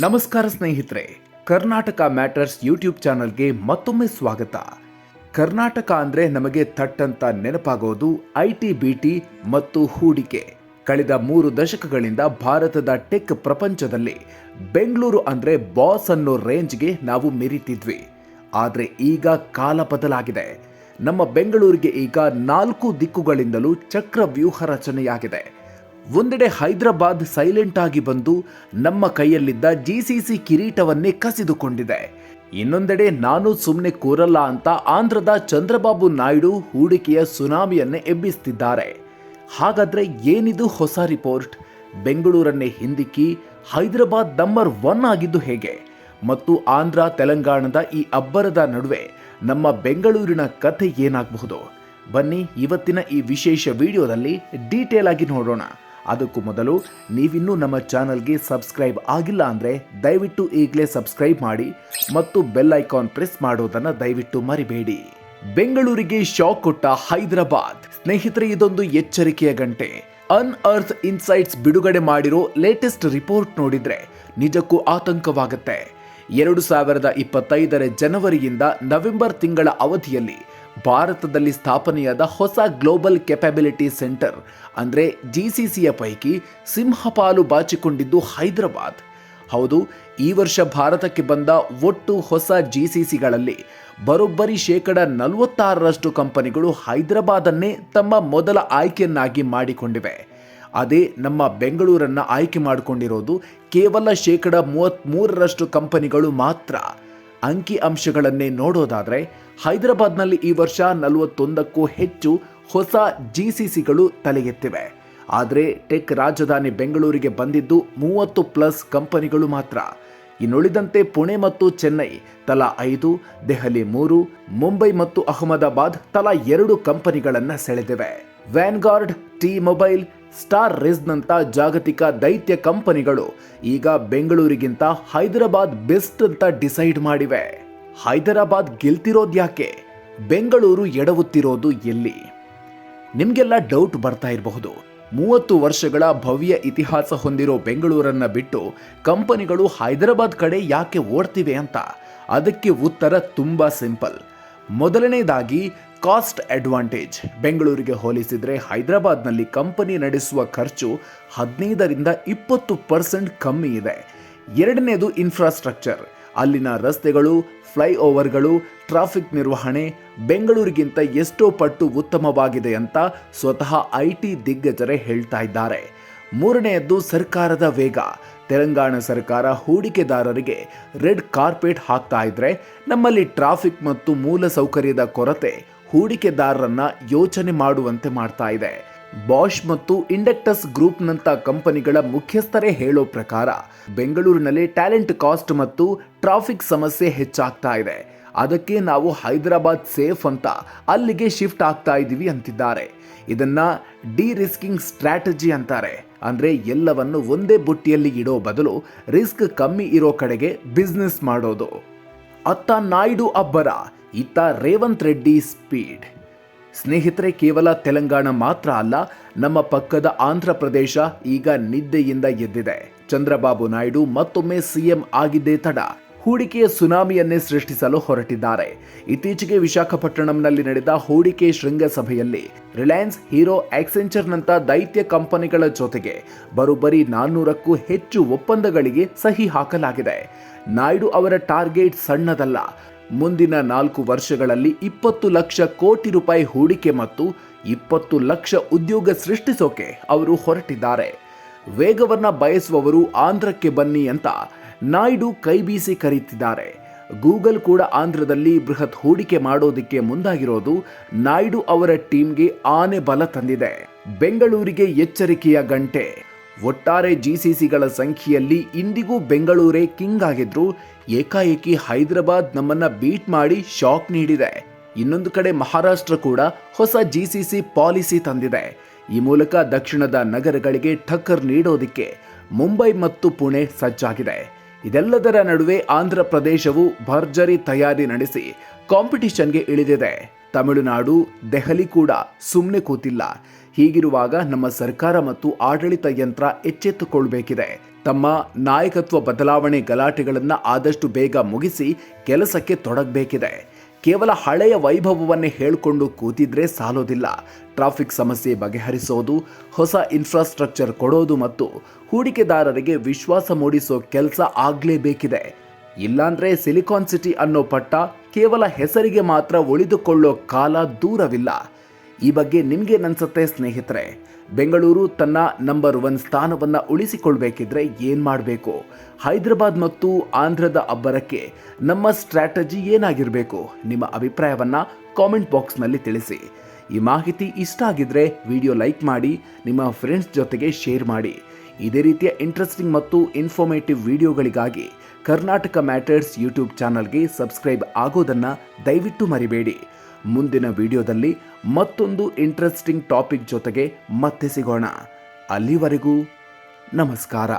ನಮಸ್ಕಾರ ಸ್ನೇಹಿತರೆ, Karnataka matters YouTube ಚಾನಲ್ಗೆ ಮತ್ತೊಮ್ಮೆ ಸ್ವಾಗತ. ಕರ್ನಾಟಕ ಅಂದ್ರೆ ನಮಗೆ ತಟ್ಟಂತ ನೆನಪಾಗೋದು ಐ ಟಿ, ಬಿ ಟಿ ಮತ್ತು ಹೂಡಿಕೆ. ಕಳೆದ ಮೂರು ದಶಕಗಳಿಂದ ಭಾರತದ ಟೆಕ್ ಪ್ರಪಂಚದಲ್ಲಿ ಬೆಂಗಳೂರು ಅಂದ್ರೆ ಬಾಸ್ ಅನ್ನೋ ರೇಂಜ್ಗೆ ನಾವು ಮೆರಿತಿದ್ವಿ. ಆದರೆ ಈಗ ಕಾಲ ಬದಲಾಗಿದೆ. ನಮ್ಮ ಬೆಂಗಳೂರಿಗೆ ಈಗ ನಾಲ್ಕು ದಿಕ್ಕುಗಳಿಂದಲೂ ಚಕ್ರವ್ಯೂಹ ರಚನೆಯಾಗಿದೆ. ಒಂದೆಡೆ ಹೈದರಾಬಾದ್ ಸೈಲೆಂಟ್ ಆಗಿ ಬಂದು ನಮ್ಮ ಕೈಯಲ್ಲಿದ್ದ ಜಿಸಿಸಿ ಕಿರೀಟವನ್ನೇ ಕಸಿದುಕೊಂಡಿದೆ. ಇನ್ನೊಂದೆಡೆ ನಾನು ಸುಮ್ಮನೆ ಕೂರಲ್ಲ ಅಂತ ಆಂಧ್ರದ ಚಂದ್ರಬಾಬು ನಾಯ್ಡು ಹೂಡಿಕೆಯ ಸುನಾಮಿಯನ್ನೇ ಎಬ್ಬಿಸ್ತಿದ್ದಾರೆ. ಹಾಗಾದ್ರೆ ಏನಿದು ಹೊಸ ರಿಪೋರ್ಟ್? ಬೆಂಗಳೂರನ್ನೇ ಹಿಂದಿಕ್ಕಿ ಹೈದರಾಬಾದ್ ನಂಬರ್ ಒನ್ ಆಗಿದ್ದು ಹೇಗೆ? ಮತ್ತು ಆಂಧ್ರ, ತೆಲಂಗಾಣದ ಈ ಅಬ್ಬರದ ನಡುವೆ ನಮ್ಮ ಬೆಂಗಳೂರಿನ ಕಥೆ ಏನಾಗಬಹುದು? ಬನ್ನಿ ಇವತ್ತಿನ ಈ ವಿಶೇಷ ವಿಡಿಯೋದಲ್ಲಿ ಡೀಟೇಲ್ ಆಗಿ ನೋಡೋಣ. ಅದಕ್ಕೂ ಮೊದಲು ನೀವಿನ್ನೂ ನಮ್ಮ ಚಾನಲ್ಗೆ ಸಬ್ಸ್ಕ್ರೈಬ್ ಆಗಿಲ್ಲ ಅಂದರೆ ದಯವಿಟ್ಟು ಈಗಲೇ ಸಬ್ಸ್ಕ್ರೈಬ್ ಮಾಡಿ ಮತ್ತು ಬೆಲ್ ಐಕಾನ್ ಪ್ರೆಸ್ ಮಾಡೋದನ್ನು ದಯವಿಟ್ಟು ಮರಿಬೇಡಿ. ಬೆಂಗಳೂರಿಗೆ ಶಾಕ್ ಕೊಟ್ಟ ಹೈದರಾಬಾದ್. ಸ್ನೇಹಿತರೆ, ಇದೊಂದು ಎಚ್ಚರಿಕೆಯ ಗಂಟೆ. ಅನ್ಅರ್ತ್ ಇನ್ಸೈಟ್ಸ್ ಬಿಡುಗಡೆ ಮಾಡಿರೋ ಲೇಟೆಸ್ಟ್ ರಿಪೋರ್ಟ್ ನೋಡಿದ್ರೆ ನಿಜಕ್ಕೂ ಆತಂಕವಾಗುತ್ತೆ. ಎರಡು ಸಾವಿರದ ಇಪ್ಪತ್ತೈದರ ಜನವರಿಯಿಂದ ನವೆಂಬರ್ ತಿಂಗಳ ಅವಧಿಯಲ್ಲಿ ಭಾರತದಲ್ಲಿ ಸ್ಥಾಪನೆಯಾದ ಹೊಸ ಗ್ಲೋಬಲ್ ಕೆಪಬಿಲಿಟಿ ಸೆಂಟರ್, ಅಂದರೆ ಜಿ ಸಿ ಸಿಯ ಪೈಕಿ ಸಿಂಹಪಾಲು ಬಾಚಿಕೊಂಡಿದ್ದು ಹೈದರಾಬಾದ್. ಹೌದು, ಈ ವರ್ಷ ಭಾರತಕ್ಕೆ ಬಂದ ಒಟ್ಟು ಹೊಸ ಜಿ ಸಿ ಸಿಗಳಲ್ಲಿ ಬರೋಬ್ಬರಿ ಶೇಕಡ ನಲವತ್ತಾರರಷ್ಟು ಕಂಪನಿಗಳು ಹೈದರಾಬಾದನ್ನೇ ತಮ್ಮ ಮೊದಲ ಆಯ್ಕೆಯನ್ನಾಗಿ ಮಾಡಿಕೊಂಡಿವೆ. ಅದೇ ನಮ್ಮ ಬೆಂಗಳೂರನ್ನು ಆಯ್ಕೆ ಮಾಡಿಕೊಂಡಿರೋದು ಕೇವಲ ಶೇಕಡ ಮೂವತ್ತ್ಮೂರರಷ್ಟು ಕಂಪನಿಗಳು ಮಾತ್ರ. ಅಂಕಿ ಅಂಶಗಳನ್ನೇ ನೋಡೋದಾದರೆ, ಹೈದರಾಬಾದ್ನಲ್ಲಿ ಈ ವರ್ಷ ನಲವತ್ತೊಂದಕ್ಕೂ ಹೆಚ್ಚು ಹೊಸ ಜಿ ಸಿ ಸಿಗಳು ತಲೆಗೆತ್ತಿವೆ ಆದರೆ ಟೆಕ್ ರಾಜಧಾನಿ ಬೆಂಗಳೂರಿಗೆ ಬಂದಿದ್ದು ಮೂವತ್ತು ಪ್ಲಸ್ ಕಂಪನಿಗಳು ಮಾತ್ರ. ಇನ್ನುಳಿದಂತೆ ಪುಣೆ ಮತ್ತು ಚೆನ್ನೈ ತಲಾ ಐದು, ದೆಹಲಿ ಮೂರು, ಮುಂಬೈ ಮತ್ತು ಅಹಮದಾಬಾದ್ ತಲಾ ಎರಡು ಕಂಪನಿಗಳನ್ನು ಸೆಳೆದಿವೆ. ವ್ಯಾನ್ಗಾರ್ಡ್ ಟಿ ಮೊಬೈಲ್ ಸ್ಟಾರ್ ರೆಸ್ನಂತ ಜಾಗತಿಕ ದೈತ್ಯ ಕಂಪನಿಗಳು ಈಗ ಬೆಂಗಳೂರಿಗಿಂತ ಹೈದರಾಬಾದ್ ಬೆಸ್ಟ್ ಅಂತ ಡಿಸೈಡ್ ಮಾಡಿವೆ. ಹೈದರಾಬಾದ್ ಗೆಲ್ತಿರೋದ್ಯಾಕೆ ಬೆಂಗಳೂರು ಎಡವುತ್ತಿರೋದು ಎಲ್ಲಿ? ನಿಮಗೆಲ್ಲ ಡೌಟ್ ಬರ್ತಾ ಇರಬಹುದು. ಮೂವತ್ತು ವರ್ಷಗಳ ಭವ್ಯ ಇತಿಹಾಸ ಹೊಂದಿರೋ ಬೆಂಗಳೂರನ್ನ ಬಿಟ್ಟು ಕಂಪನಿಗಳು ಹೈದರಾಬಾದ್ ಕಡೆ ಯಾಕೆ ಓಡ್ತಿವೆ ಅಂತ? ಅದಕ್ಕೆ ಉತ್ತರ ತುಂಬಾ ಸಿಂಪಲ್. ಮೊದಲನೇದಾಗಿ ಕಾಸ್ಟ್ ಅಡ್ವಾಂಟೇಜ್. ಬೆಂಗಳೂರಿಗೆ ಹೋಲಿಸಿದರೆ ಹೈದರಾಬಾದ್ನಲ್ಲಿ ಕಂಪನಿ ನಡೆಸುವ ಖರ್ಚು ಹದಿನೈದರಿಂದ ಇಪ್ಪತ್ತು ಪರ್ಸೆಂಟ್ ಕಮ್ಮಿ ಇದೆ. ಎರಡನೇದು ಇನ್ಫ್ರಾಸ್ಟ್ರಕ್ಚರ್ ಅಲ್ಲಿನ ರಸ್ತೆಗಳು ಫ್ಲೈಓವರ್ಗಳು ಟ್ರಾಫಿಕ್ ನಿರ್ವಹಣೆ ಬೆಂಗಳೂರಿಗಿಂತ ಎಷ್ಟೋ ಪಟ್ಟು ಉತ್ತಮವಾಗಿದೆ ಅಂತ ಸ್ವತಃ ಐ ಟಿ ದಿಗ್ಗಜರೇ ಹೇಳ್ತಾ ಇದ್ದಾರೆ. ಮೂರನೆಯದ್ದು ಸರ್ಕಾರದ ವೇಗ. ತೆಲಂಗಾಣ ಸರ್ಕಾರ ಹೂಡಿಕೆದಾರರಿಗೆ ರೆಡ್ ಕಾರ್ಪೆಟ್ ಹಾಕ್ತಾ ಇದ್ರೆ ನಮ್ಮಲ್ಲಿ ಟ್ರಾಫಿಕ್ ಮತ್ತು ಮೂಲ ಸೌಕರ್ಯದ ಕೊರತೆ ಹೂಡಿಕೆದಾರರನ್ನ ಯೋಚನೆ ಮಾಡುವಂತೆ ಮಾಡ್ತಾ ಇದೆ. ಬಾಷ್ ಮತ್ತು ಇಂಡಕ್ಟಸ್ ಗ್ರೂಪ್ನಂತ ಕಂಪನಿಗಳ ಮುಖ್ಯಸ್ಥರೇ ಹೇಳೋ ಪ್ರಕಾರ, ಬೆಂಗಳೂರಿನಲ್ಲಿ ಟ್ಯಾಲೆಂಟ್ ಕಾಸ್ಟ್ ಮತ್ತು ಟ್ರಾಫಿಕ್ ಸಮಸ್ಯೆ ಹೆಚ್ಚಾಗ್ತಾ ಇದೆ. ಅದಕ್ಕೆ ನಾವು ಹೈದರಾಬಾದ್ ಸೇಫ್ ಅಂತ ಅಲ್ಲಿಗೆ ಶಿಫ್ಟ್ ಆಗ್ತಾ ಇದ್ದೀವಿ ಅಂತಿದ್ದಾರೆ. ಇದನ್ನ ಡಿ ರಿಸ್ಕಿಂಗ್ ಸ್ಟ್ರಾಟಜಿ ಅಂತಾರೆ. ಅಂದ್ರೆ ಎಲ್ಲವನ್ನು ಒಂದೇ ಬುಟ್ಟಿಯಲ್ಲಿ ಇಡೋ ಬದಲು ರಿಸ್ಕ್ ಕಮ್ಮಿ ಇರೋ ಕಡೆಗೆ ಬಿಸ್ನೆಸ್ ಮಾಡೋದು. ಅತ್ತ ನಾಯ್ಡು ಅಬ್ಬರ ಇತ್ತ ರೇವಂತ್ ರೆಡ್ಡಿ ಸ್ಪೀಡ್. ಸ್ನೇಹಿತರೆ, ಕೇವಲ ತೆಲಂಗಾಣ ಮಾತ್ರ ಅಲ್ಲ, ನಮ್ಮ ಪಕ್ಕದ ಆಂಧ್ರ ಪ್ರದೇಶ ಈಗ ನಿದ್ದೆಯಿಂದ ಎದ್ದಿದೆ. ಚಂದ್ರಬಾಬು ನಾಯ್ಡು ಮತ್ತೊಮ್ಮೆ ಸಿಎಂ ಆಗಿದ್ದೇ ತಡ. ಹೂಡಿಕೆಯ ಸುನಾಮಿಯನ್ನೇ ಸೃಷ್ಟಿಸಲು ಹೊರಟಿದ್ದಾರೆ. ಇತ್ತೀಚೆಗೆ ವಿಶಾಖಪಟ್ಟಣಂನಲ್ಲಿ ನಡೆದ ಹೂಡಿಕೆ ಶೃಂಗಸಭೆಯಲ್ಲಿ ರಿಲಯನ್ಸ್ ಹೀರೋ ಆಕ್ಸೆಂಚರ್ನಂತ ದೈತ್ಯ ಕಂಪನಿಗಳ ಜೊತೆಗೆ ಬರೋಬ್ಬರಿ ನಾನ್ನೂರಕ್ಕೂ ಹೆಚ್ಚು ಒಪ್ಪಂದಗಳಿಗೆ ಸಹಿ ಹಾಕಲಾಗಿದೆ. ನಾಯ್ಡು ಅವರ ಟಾರ್ಗೆಟ್ ಸಣ್ಣದಲ್ಲ ಮುಂದಿನ ನಾಲ್ಕು ವರ್ಷಗಳಲ್ಲಿ ಇಪ್ಪತ್ತು ಲಕ್ಷ ಕೋಟಿ ರೂಪಾಯಿ ಹೂಡಿಕೆ ಮತ್ತು ಇಪ್ಪತ್ತು ಲಕ್ಷ ಉದ್ಯೋಗ ಸೃಷ್ಟಿಸೋಕೆ ಅವರು ಹೊರಟಿದ್ದಾರೆ. ವೇಗವನ್ನ ಬಯಸುವವರು ಆಂಧ್ರಕ್ಕೆ ಬನ್ನಿ ಅಂತ ನಾಯ್ಡು ಕೈಬೀಸಿ ಕರೀತಿದ್ದಾರೆ. ಗೂಗಲ್ ಕೂಡ ಆಂಧ್ರದಲ್ಲಿ ಬೃಹತ್ ಹೂಡಿಕೆ ಮಾಡೋದಕ್ಕೆ ಮುಂದಾಗಿರೋದು ನಾಯ್ಡು ಅವರ ಟೀಮ್ಗೆ ಆನೆ ಬಲ ತಂದಿದೆ. ಬೆಂಗಳೂರಿಗೆ ಎಚ್ಚರಿಕೆಯ ಗಂಟೆ. ಒಟ್ಟಾರೆ ಜಿಸಿಸಿಗಳ ಸಂಖ್ಯೆಯಲ್ಲಿ ಇಂದಿಗೂ ಬೆಂಗಳೂರೇ ಕಿಂಗ್ ಆಗಿದ್ರು. ಏಕಾಏಕಿ ಹೈದರಾಬಾದ್ ನಮ್ಮನ್ನ ಬೀಟ್ ಮಾಡಿ ಶಾಕ್ ನೀಡಿದೆ. ಇನ್ನೊಂದು ಕಡೆ ಮಹಾರಾಷ್ಟ್ರ ಕೂಡ ಹೊಸ ಜಿಸಿಸಿ ಪಾಲಿಸಿ ತಂದಿದೆ. ಈ ಮೂಲಕ ದಕ್ಷಿಣದ ನಗರಗಳಿಗೆ ಠಕ್ಕರ್ ನೀಡೋದಕ್ಕೆ ಮುಂಬೈ ಮತ್ತು ಪುಣೆ ಸಜ್ಜಾಗಿದೆ. ಇದೆಲ್ಲದರ ನಡುವೆ ಆಂಧ್ರ ಪ್ರದೇಶವು ಭರ್ಜರಿ ತಯಾರಿ ನಡೆಸಿ ಕಾಂಪಿಟಿಷನ್ಗೆ ಇಳಿದಿದೆ. ತಮಿಳುನಾಡು, ದೆಹಲಿ ಕೂಡ ಸುಮ್ಮನೆ ಕೂತಿಲ್ಲ. ಹೀಗಿರುವಾಗ ನಮ್ಮ ಸರ್ಕಾರ ಮತ್ತು ಆಡಳಿತ ಯಂತ್ರ ಎಚ್ಚೆತ್ತುಕೊಳ್ಬೇಕಿದೆ. ತಮ್ಮ ನಾಯಕತ್ವ ಬದಲಾವಣೆ ಗಲಾಟೆಗಳನ್ನು ಆದಷ್ಟು ಬೇಗ ಮುಗಿಸಿ ಕೆಲಸಕ್ಕೆ ತೊಡಗಬೇಕಿದೆ. ಕೇವಲ ಹಳೆಯ ವೈಭವವನ್ನೇ ಹೇಳಿಕೊಂಡು ಕೂತಿದ್ರೆ ಸಾಲೋದಿಲ್ಲ. ಟ್ರಾಫಿಕ್ ಸಮಸ್ಯೆ ಬಗೆಹರಿಸೋದು, ಹೊಸ ಇನ್ಫ್ರಾಸ್ಟ್ರಕ್ಚರ್ ಕೊಡೋದು ಮತ್ತು ಹೂಡಿಕೆದಾರರಿಗೆ ವಿಶ್ವಾಸ ಮೂಡಿಸೋ ಕೆಲಸ ಆಗಲೇಬೇಕಿದೆ. ಇಲ್ಲಾಂದ್ರೆ ಸಿಲಿಕಾನ್ ಸಿಟಿ ಅನ್ನೋ ಪಟ್ಟ ಕೇವಲ ಹೆಸರಿಗೆ ಮಾತ್ರ ಉಳಿದುಕೊಳ್ಳೋ ಕಾಲ ದೂರವಿಲ್ಲ. ಈ ಬಗ್ಗೆ ನಿಮ್ಗೇನನ್ಸುತ್ತೆ ಸ್ನೇಹಿತರೆ. ಬೆಂಗಳೂರು ತನ್ನ ನಂಬರ್ ಒನ್ ಸ್ಥಾನವನ್ನು ಉಳಿಸಿಕೊಳ್ಬೇಕಿದ್ರೆ ಏನು ಮಾಡಬೇಕು? ಹೈದರಾಬಾದ್ ಮತ್ತು ಆಂಧ್ರದ ಅಬ್ಬರಕ್ಕೆ ನಮ್ಮ ಸ್ಟ್ರಾಟಜಿ ಏನಾಗಿರಬೇಕು? ನಿಮ್ಮ ಅಭಿಪ್ರಾಯವನ್ನು ಕಾಮೆಂಟ್ ಬಾಕ್ಸ್ನಲ್ಲಿ ತಿಳಿಸಿ. ಈ ಮಾಹಿತಿ ಇಷ್ಟ ಆಗಿದ್ರೆ ವಿಡಿಯೋ ಲೈಕ್ ಮಾಡಿ, ನಿಮ್ಮ ಫ್ರೆಂಡ್ಸ್ ಜೊತೆಗೆ ಶೇರ್ ಮಾಡಿ. ಇದೇ ರೀತಿಯ ಇಂಟ್ರೆಸ್ಟಿಂಗ್ ಮತ್ತು ಇನ್ಫಾರ್ಮೇಟಿವ್ ವಿಡಿಯೋಗಳಿಗಾಗಿ ಕರ್ನಾಟಕ ಮ್ಯಾಟರ್ಸ್ ಯೂಟ್ಯೂಬ್ ಚಾನಲ್ಗೆ ಸಬ್ಸ್ಕ್ರೈಬ್ ಆಗೋದನ್ನು ದಯವಿಟ್ಟು ಮರಿಬೇಡಿ. ಮುಂದಿನ ವಿಡಿಯೋದಲ್ಲಿ ಮತ್ತೊಂದು ಇಂಟ್ರೆಸ್ಟಿಂಗ್ ಟಾಪಿಕ್ ಜೊತೆಗೆ ಮತ್ತೆ ಸಿಗೋಣ. ಅಲ್ಲಿವರೆಗೂ ನಮಸ್ಕಾರ.